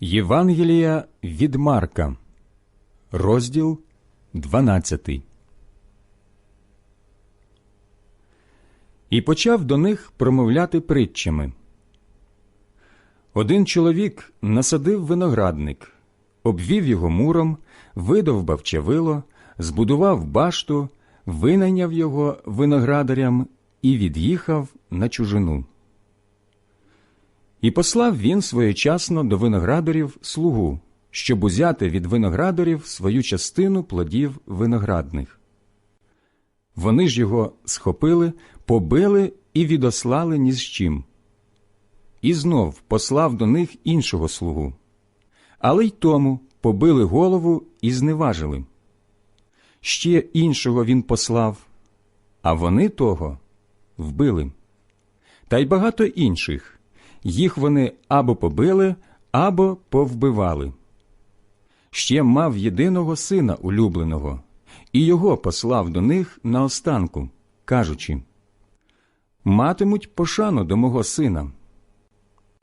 Євангелія від Марка, розділ 12. І почав до них промовляти притчами. Один чоловік насадив виноградник, обвів його муром, видовбав чавило, збудував башту, винайняв його виноградарям і від'їхав на чужину. І послав він своєчасно до виноградарів слугу, щоб узяти від виноградарів свою частину плодів виноградних. Вони ж його схопили, побили і відослали ні з чим. І знов послав до них іншого слугу. Але й тому побили голову і зневажили. Ще іншого він послав, а вони того вбили. Та й багато інших їх вони або побили, або повбивали. Ще мав єдиного сина улюбленого, і його послав до них наостанку, кажучи Матимуть пошану до мого сина.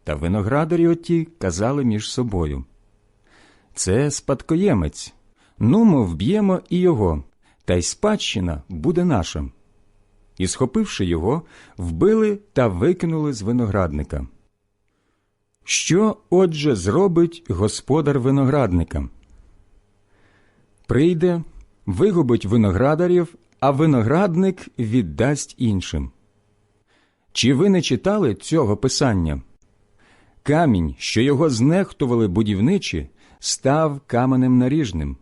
Та виноградарі оті казали між собою Це спадкоємець. Ну, ми вб'ємо і його, та й спадщина буде наша. І, схопивши його, вбили та викинули з виноградника. Що, отже, зробить господар виноградника? Прийде, вигубить виноградарів, а виноградник віддасть іншим. Чи ви не читали цього писання? Камінь, що його знехтували будівничі, став каменем наріжним.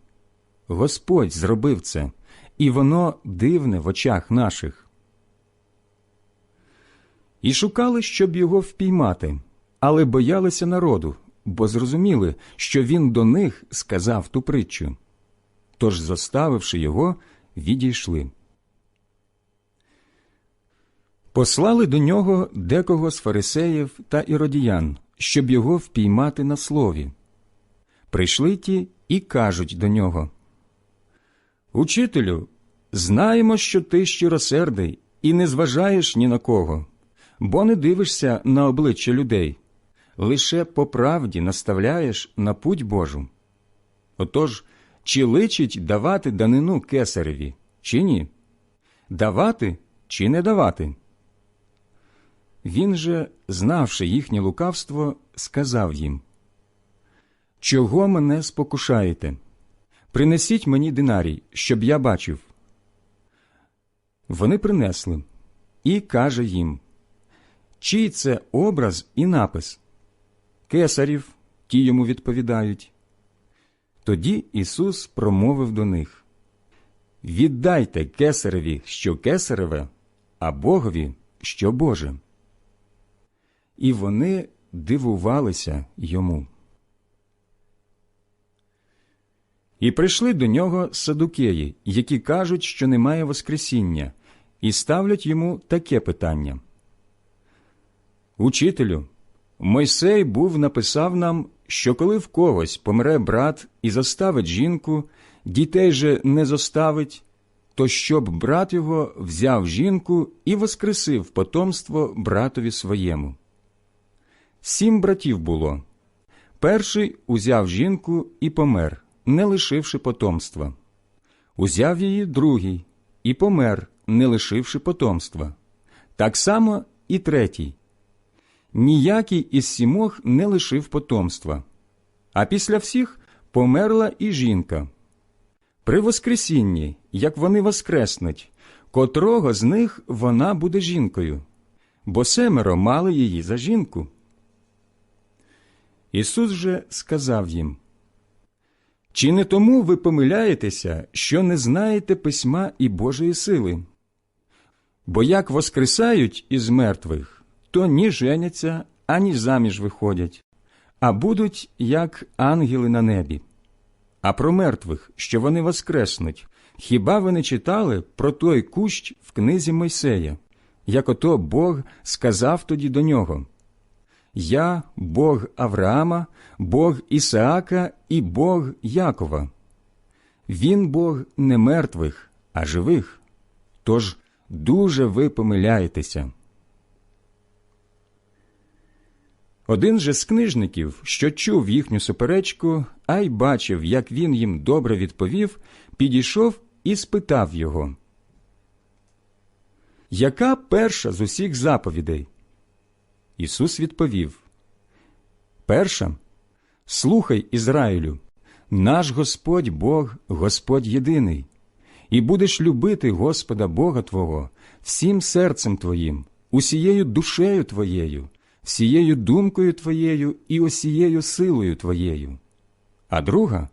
Господь зробив це, і воно дивне в очах наших. І шукали, щоб його впіймати але боялися народу, бо зрозуміли, що він до них сказав ту притчу. Тож, заставивши його, відійшли. Послали до нього декого з фарисеїв та іродіян, щоб його впіймати на слові. Прийшли ті і кажуть до нього Учителю, знаємо, що ти щиросердий і не зважаєш ні на кого, бо не дивишся на обличчя людей лише по правді наставляєш на путь Божу. Отож, чи личить давати данину кесареві, чи ні? Давати чи не давати? Він же, знавши їхнє лукавство, сказав їм Чого мене спокушаєте? Принесіть мені динарій, щоб я бачив. Вони принесли і каже їм Чий це образ і напис? Кесарів, ті йому відповідають. Тоді Ісус промовив до них Віддайте кесареві, що кесареве, а Богові, що Боже. І вони дивувалися йому. І прийшли до нього садукеї, які кажуть, що немає Воскресіння, і ставлять йому таке питання. Учителю, Мойсей був написав нам, що коли в когось помре брат і заставить жінку, дітей же не зоставить, то щоб брат його взяв жінку і воскресив потомство братові своєму. Сім братів було. Перший узяв жінку і помер, не лишивши потомства. Узяв її другий і помер, не лишивши потомства. Так само і третій ніякий із сімох не лишив потомства, а після всіх померла і жінка. При Воскресінні, як вони воскреснуть, котрого з них вона буде жінкою, бо семеро мали її за жінку. Ісус же сказав їм Чи не тому ви помиляєтеся, що не знаєте письма і Божої сили? Бо як воскресають із мертвих, то ні женяться, ані заміж виходять, а будуть як ангели на небі. А про мертвих, що вони воскреснуть, хіба ви не читали про той кущ в книзі Мойсея, як ото Бог сказав тоді до нього? Я Бог Авраама, Бог Ісаака і Бог Якова. Він Бог не мертвих, а живих. Тож дуже ви помиляєтеся. Один же з книжників, що чув їхню суперечку, а й бачив, як він їм добре відповів, підійшов і спитав його. Яка перша з усіх заповідей? Ісус відповів Перша слухай Ізраїлю, наш Господь Бог, Господь єдиний, і будеш любити Господа Бога Твого всім серцем Твоїм, усією душею Твоєю, всією думкою Твоєю і усією силою Твоєю. А друга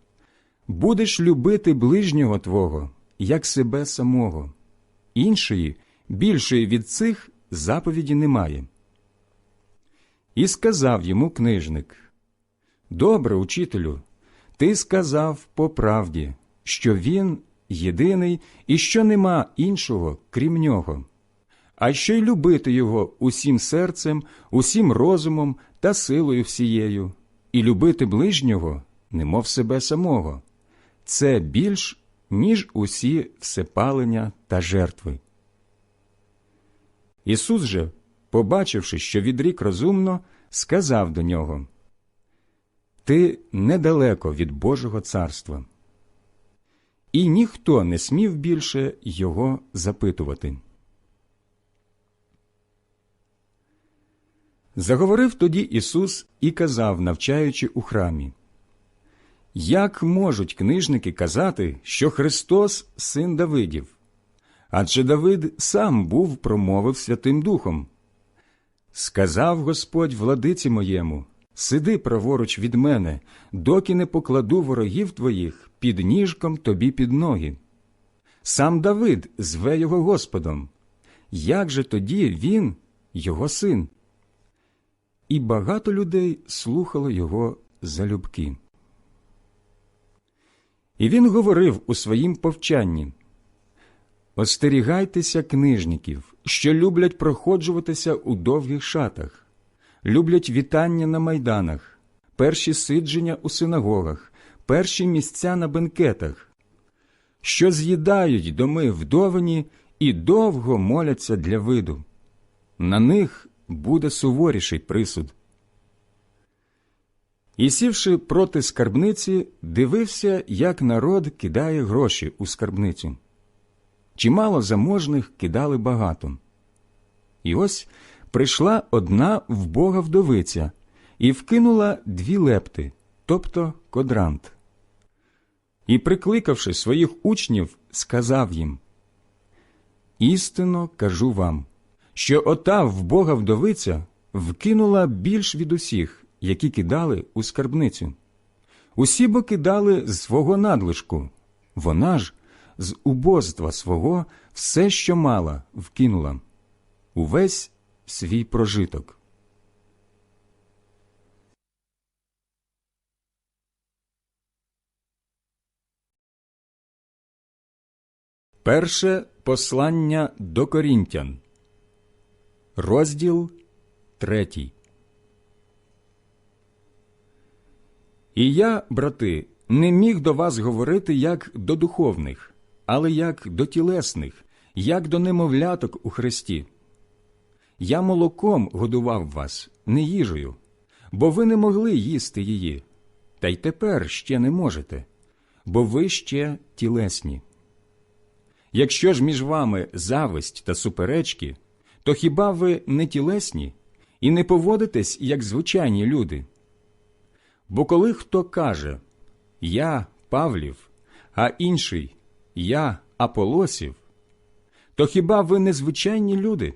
будеш любити ближнього Твого, як себе самого. Іншої, більшої від цих заповіді немає. І сказав йому книжник Добре, учителю, ти сказав по правді, що він єдиний і що нема іншого, крім нього, а що й любити його усім серцем, усім розумом та силою всією, і любити ближнього, немов себе самого. Це більш, ніж усі всепалення та жертви. Ісус же, побачивши, що відрік розумно, сказав до нього Ти недалеко від Божого царства. І ніхто не смів більше його запитувати. Заговорив тоді Ісус і казав, навчаючи у храмі Як можуть книжники казати, що Христос син Давидів? Адже Давид сам був промовив Святим Духом. Сказав Господь владиці моєму Сиди праворуч від мене, доки не покладу ворогів твоїх під ніжком тобі під ноги. Сам Давид зве його Господом. Як же тоді він, його син? І багато людей слухало його залюбки. І він говорив у своїм повчанні Остерігайтеся книжників, що люблять проходжуватися у довгих шатах, люблять вітання на майданах, перші сидження у синагогах, перші місця на бенкетах, що з'їдають доми вдовані і довго моляться для виду. На них буде суворіший присуд. І сівши проти скарбниці, дивився, як народ кидає гроші у скарбницю. Чимало заможних кидали багато. І ось прийшла одна вбога вдовиця і вкинула дві лепти, тобто кодрант. І, прикликавши своїх учнів, сказав їм Істинно кажу вам, що ота вбога вдовиця вкинула більш від усіх, які кидали у скарбницю. Усі бо кидали з свого надлишку, вона ж з убозства свого все, що мала, вкинула, увесь свій прожиток. Перше послання до Корінтян, розділ третій. І я, брати, не міг до вас говорити як до духовних, але як до тілесних, як до немовляток у Христі. Я молоком годував вас, не їжею, бо ви не могли їсти її, та й тепер ще не можете, бо ви ще тілесні. Якщо ж між вами зависть та суперечки, то хіба ви не тілесні і не поводитесь, як звичайні люди? Бо коли хто каже Я Павлів, а інший Я Аполосів, то хіба ви не звичайні люди?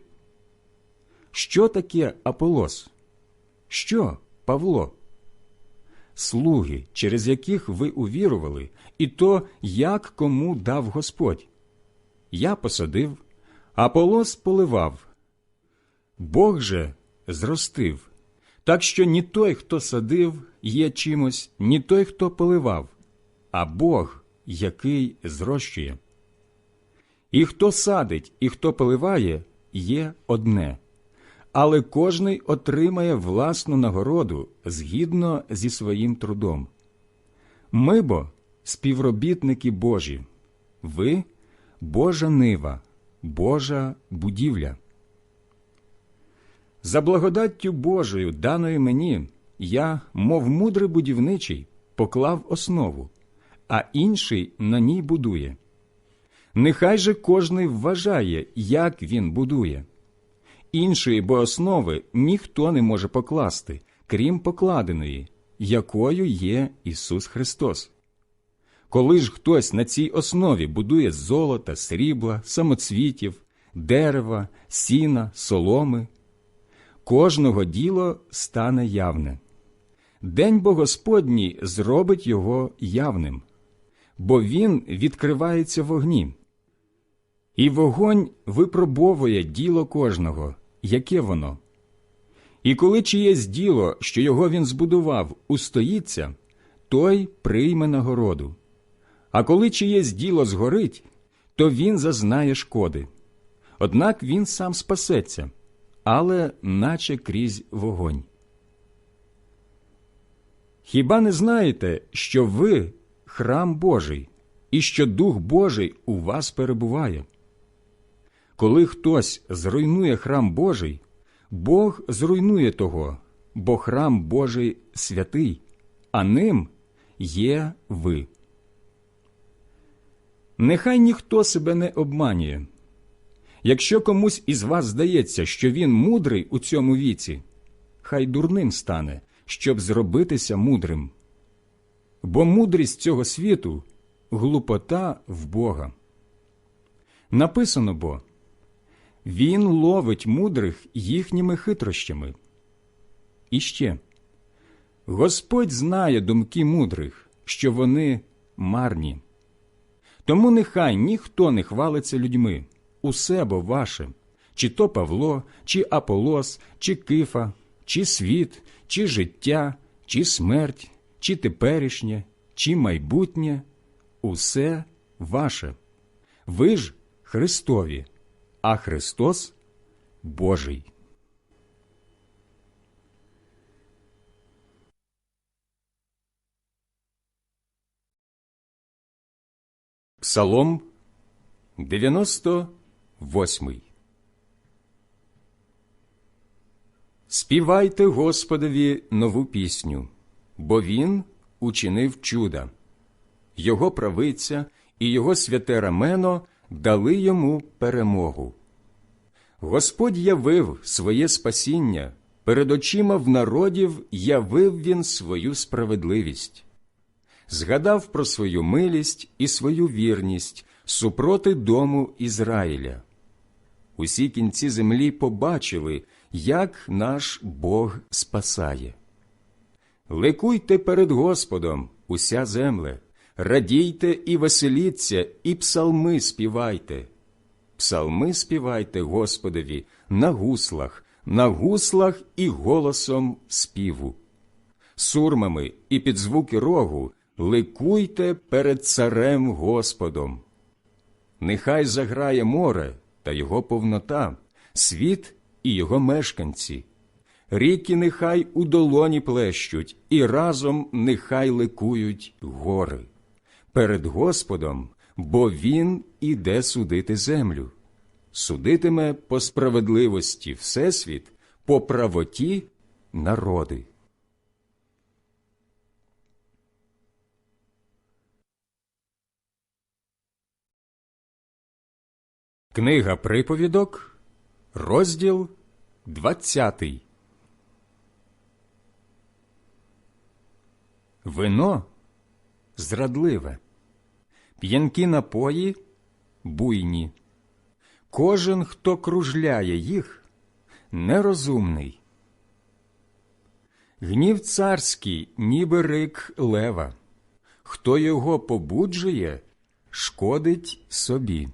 Що таке Аполос? Що Павло? Слуги, через яких ви увірували, і то, як кому дав Господь. Я посадив, Аполос поливав. Бог же зростив, так що ні той, хто садив, є чимось, ні той, хто поливав, а Бог, який зрощує. І хто садить, і хто поливає, є одне, але кожний отримає власну нагороду згідно зі своїм трудом. Ми бо співробітники Божі, ви Божа нива, Божа будівля. За благодаттю Божою, даною мені, я, мов мудрий будівничий, поклав основу, а інший на ній будує. Нехай же кожний вважає, як він будує. Іншої бо основи ніхто не може покласти, крім покладеної, якою є Ісус Христос. Коли ж хтось на цій основі будує золота, срібла, самоцвітів, дерева, сіна, соломи, кожного діло стане явне. День бо Господній зробить його явним, бо він відкривається вогні. І вогонь випробовує діло кожного, яке воно. І коли чиєсь діло, що його він збудував, устоїться, той прийме нагороду. А коли чиєсь діло згорить, то він зазнає шкоди. Однак він сам спасеться, але наче крізь вогонь. Хіба не знаєте, що ви храм Божий, і що Дух Божий у вас перебуває? Коли хтось зруйнує храм Божий, Бог зруйнує того, бо храм Божий святий, а ним є ви. Нехай ніхто себе не обманює. Якщо комусь із вас здається, що він мудрий у цьому віці, хай дурним стане, щоб зробитися мудрим. Бо мудрість цього світу глупота в Бога. Написано бо Він ловить мудрих їхніми хитрощами. І ще Господь знає думки мудрих, що вони марні. Тому нехай ніхто не хвалиться людьми, усе бо ваше, чи то Павло, чи Аполос, чи Кифа, чи світ, чи життя, чи смерть, чи теперішнє, чи майбутнє усе ваше. Ви ж Христові, а Христос Божий. Псалом 98 Співайте Господові нову пісню, бо Він учинив чуда. Його правиця і його святе рамено дали йому перемогу. Господь явив своє спасіння, перед очима в народів явив він свою справедливість згадав про свою милість і свою вірність супроти дому Ізраїля. Усі кінці землі побачили, як наш Бог спасає. Ликуйте перед Господом, уся земле, радійте і веселіться, і псалми співайте. Псалми співайте Господові на гуслах, на гуслах і голосом співу, сурмами і під звуки рогу ликуйте перед царем Господом. Нехай заграє море та його повнота, світ і його мешканці. Ріки нехай у долоні плещуть, і разом нехай ликують гори. Перед Господом, бо Він іде судити землю, судитиме по справедливості Всесвіт, по правоті народи. Книга приповідок, розділ 20 Вино зрадливе, п'янкі напої буйні. Кожен, хто кружляє їх, нерозумний. Гнів царський, ніби рик лева, хто його побуджує, шкодить собі.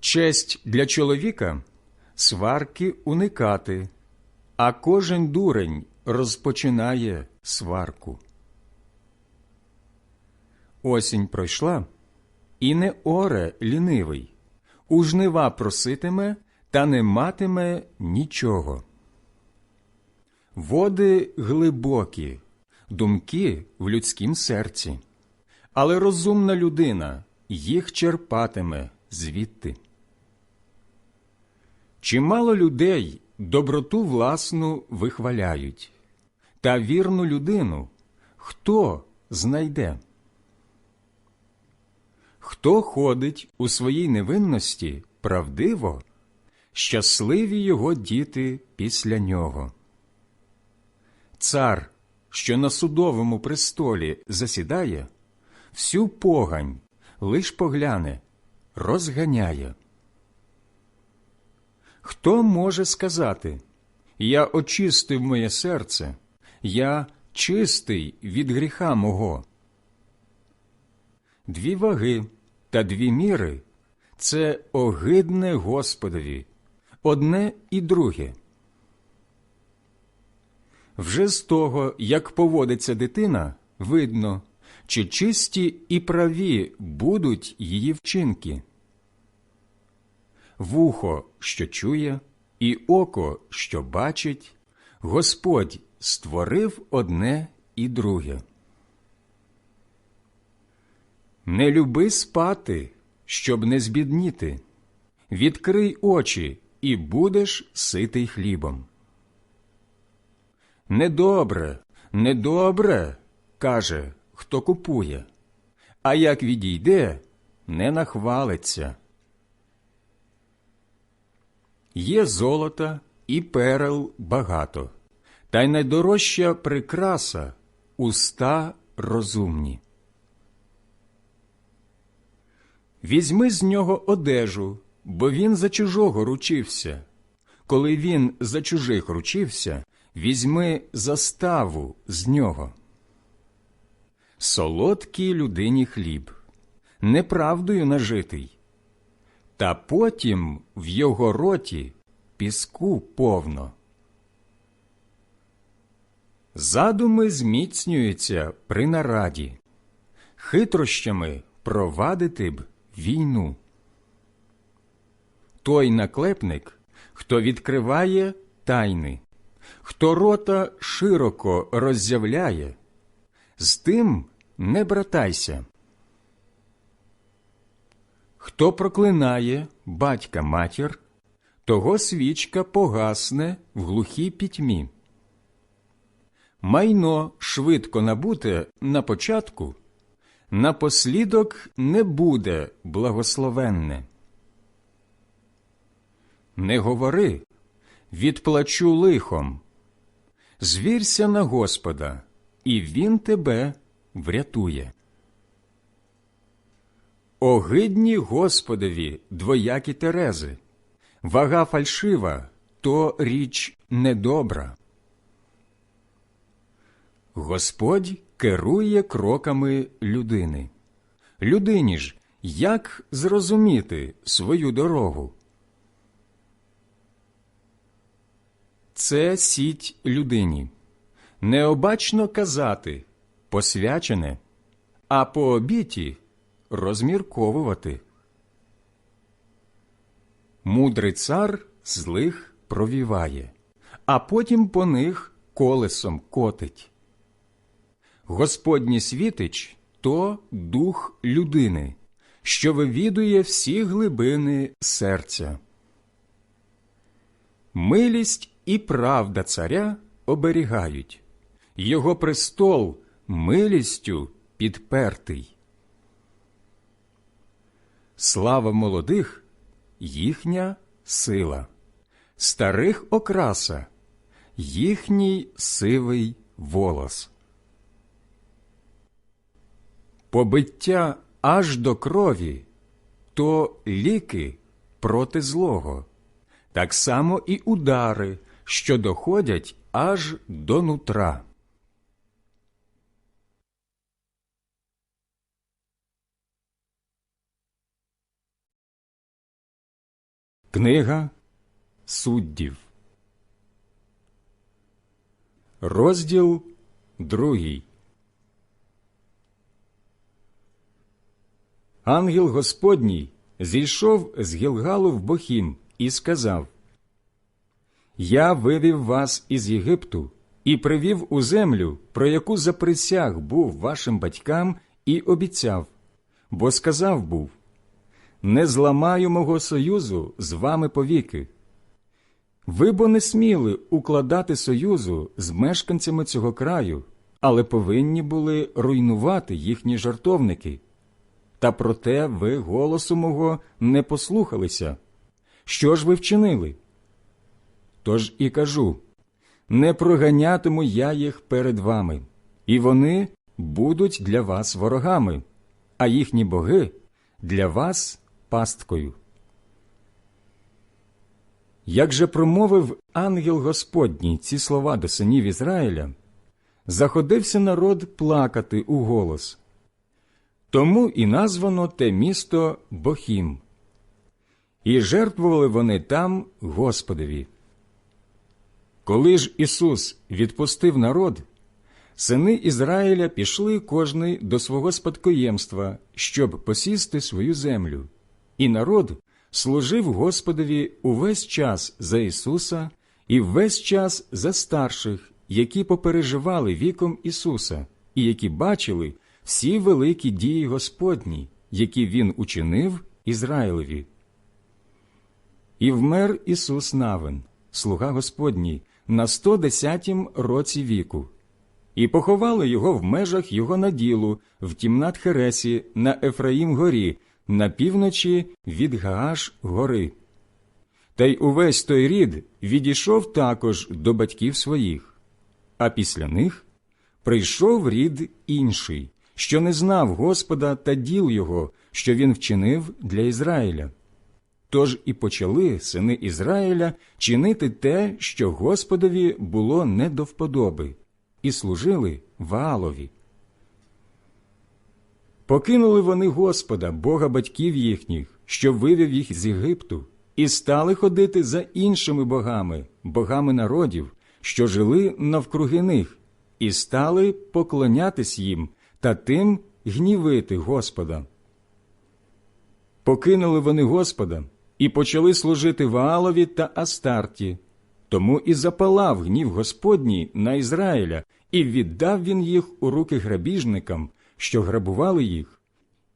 Честь для чоловіка сварки уникати, а кожен дурень розпочинає сварку. Осінь пройшла, і не оре лінивий, у жнива проситиме та не матиме нічого. Води глибокі, думки в людськім серці, але розумна людина їх черпатиме звідти. Чимало людей доброту власну вихваляють, та вірну людину хто знайде? Хто ходить у своїй невинності правдиво, щасливі його діти після нього. Цар, що на судовому престолі засідає, всю погань лиш погляне, розганяє. Хто може сказати Я очистив моє серце, я чистий від гріха мого? Дві ваги та дві міри це огидне Господові, одне і друге. Вже з того, як поводиться дитина, видно, чи чисті і праві будуть її вчинки. Вухо, що чує, і око, що бачить, Господь створив одне і друге. Не люби спати, щоб не збідніти. Відкрий очі, і будеш ситий хлібом. Недобре, недобре, каже, хто купує, а як відійде, не нахвалиться. Є золота і перел багато, та й найдорожча прикраса уста розумні. Візьми з нього одежу, бо він за чужого ручився. Коли він за чужих ручився, візьми заставу з нього. Солодкий людині хліб, неправдою нажитий, та потім в його роті піску повно. Задуми зміцнюються при нараді, хитрощами провадити б війну. Той наклепник, хто відкриває тайни, хто рота широко роззявляє, з тим не братайся. Хто проклинає батька матір, того свічка погасне в глухій пітьмі. Майно швидко набуте на початку напослідок не буде благословенне. Не говори, відплачу лихом, звірся на Господа, і Він тебе врятує. Огидні Господові двоякі терези, вага фальшива то річ недобра. Господь керує кроками людини. Людині ж як зрозуміти свою дорогу? Це сіть людині. Необачно казати посвячене, а по обіті розмірковувати. Мудрий цар злих провіває, а потім по них колесом котить. Господній світич то дух людини, що вивідує всі глибини серця. Милість і правда царя оберігають, його престол милістю підпертий. Слава молодих їхня сила, старих окраса, їхній сивий волос. Побиття аж до крові то ліки проти злого, так само і удари, що доходять аж до нутра. Книга суддів, розділ другий. Ангел Господній зійшов з Гілгалу в Бохім і сказав Я вивів вас із Єгипту і привів у землю, про яку заприсяг був вашим батькам, і обіцяв, бо сказав був Не зламаю мого союзу з вами повіки, Ви бо не сміли укладати союзу з мешканцями цього краю, але повинні були руйнувати їхні жартовники. Та проте ви голосу мого не послухалися. Що ж ви вчинили? Тож і кажу не проганятиму я їх перед вами, і вони будуть для вас ворогами, а їхні боги для вас пасткою. Як же промовив ангел Господній ці слова до синів Ізраїля, заходився народ плакати у голос. Тому і названо те місто Бохім. І жертвували вони там Господові. Коли ж Ісус відпустив народ, сини Ізраїля пішли кожний до свого спадкоємства, щоб посісти свою землю, і народ служив Господові увесь час за Ісуса і весь час за старших, які попереживали віком Ісуса, і які бачили всі великі дії Господні, які Він учинив Ізраїлеві. І вмер Ісус Навин, слуга Господній, на 110-м році віку, і поховали його в межах його наділу в тімнат Хересі на Ефраїм горі, на півночі від Гааш гори. Та й увесь той рід відійшов також до батьків своїх, а після них прийшов рід інший, що не знав Господа та діл його, що він вчинив для Ізраїля. Тож і почали сини Ізраїля чинити те, що Господові було не до вподоби, і служили Ваалові. Покинули вони Господа, Бога батьків їхніх, що вивів їх з Єгипту, і стали ходити за іншими богами, богами народів, що жили навкруги них, і стали поклонятись їм та тим гнівити Господа. Покинули вони Господа і почали служити Ваалові та Астарті. Тому і запалав гнів Господній на Ізраїля, і віддав він їх у руки грабіжникам, що грабували їх,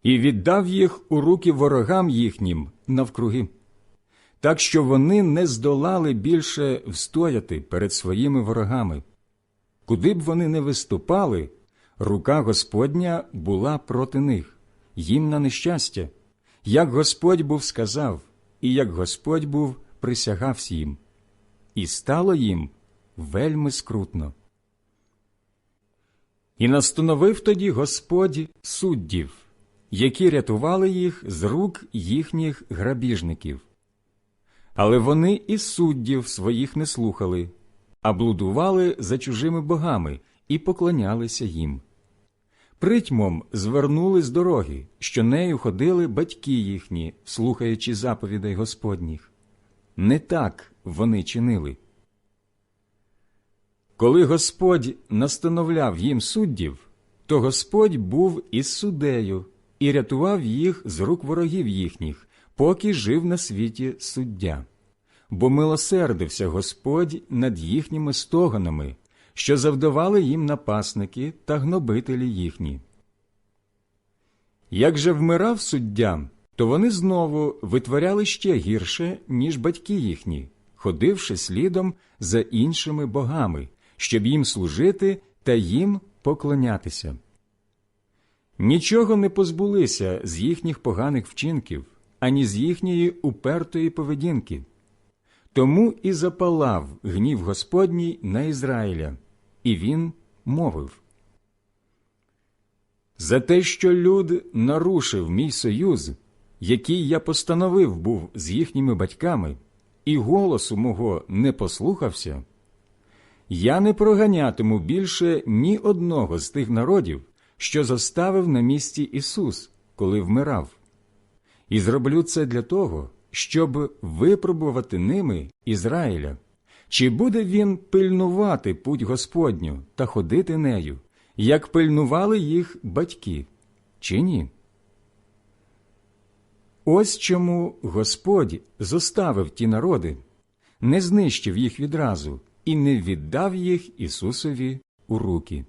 і віддав їх у руки ворогам їхнім навкруги. Так що вони не здолали більше встояти перед своїми ворогами. Куди б вони не виступали, рука Господня була проти них, їм на нещастя, як Господь був сказав, і як Господь був присягався їм, і стало їм вельми скрутно. І настановив тоді Господь суддів, які рятували їх з рук їхніх грабіжників. Але вони і суддів своїх не слухали, а блудували за чужими богами і поклонялися їм. Притьмом звернули з дороги, що нею ходили батьки їхні, слухаючи заповідей Господніх. Не так вони чинили. Коли Господь настановляв їм суддів, то Господь був із суддею і рятував їх з рук ворогів їхніх, поки жив на світі суддя. Бо милосердився Господь над їхніми стогонами, що завдавали їм напасники та гнобителі їхні. Як же вмирав суддя, то вони знову витворяли ще гірше, ніж батьки їхні, ходивши слідом за іншими богами, щоб їм служити та їм поклонятися. Нічого не позбулися з їхніх поганих вчинків, ані з їхньої упертої поведінки. Тому і запалав гнів Господній на Ізраїля, і він мовив За те, що люд нарушив мій союз, який я постановив був з їхніми батьками, і голосу мого не послухався, я не проганятиму більше ні одного з тих народів, що заставив на місці Ісус, коли вмирав, і зроблю це для того, щоб випробувати ними Ізраїля, чи буде він пильнувати путь Господню та ходити нею, як пильнували їх батьки, чи ні? Ось чому Господь зоставив ті народи, не знищив їх відразу і не віддав їх Ісусові у руки.